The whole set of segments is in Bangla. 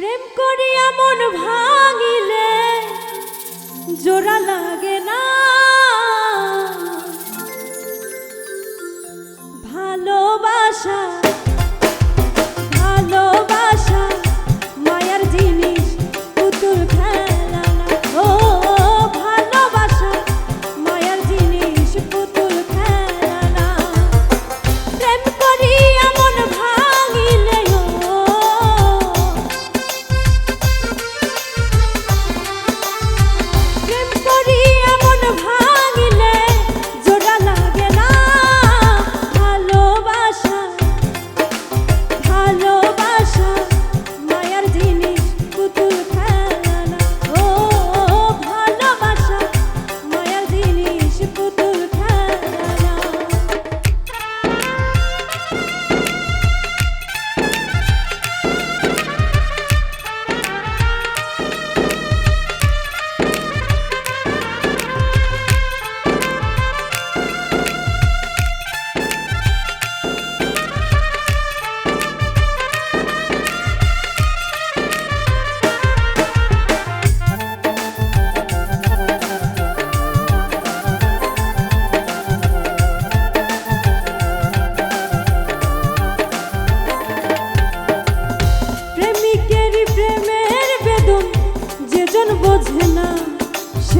প্রেম করিয়া মন ভাঙিলে জোড়া লাগে না। ভালোবাসা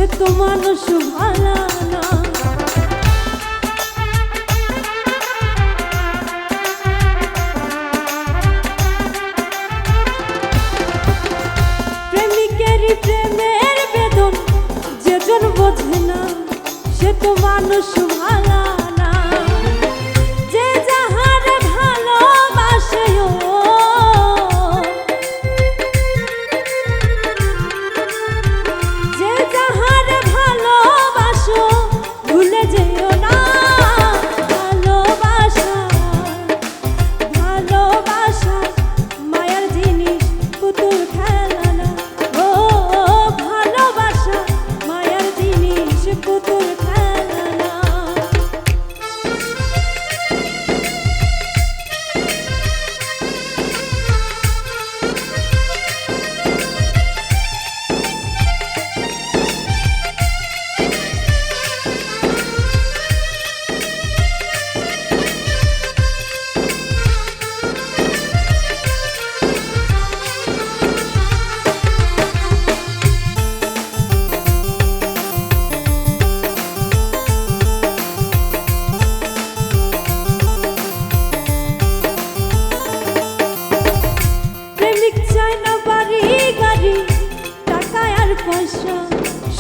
সে তো মানুষ ভালা প্রেমের বেদন যেজন বোঝে না সে তো মানুষ ভালা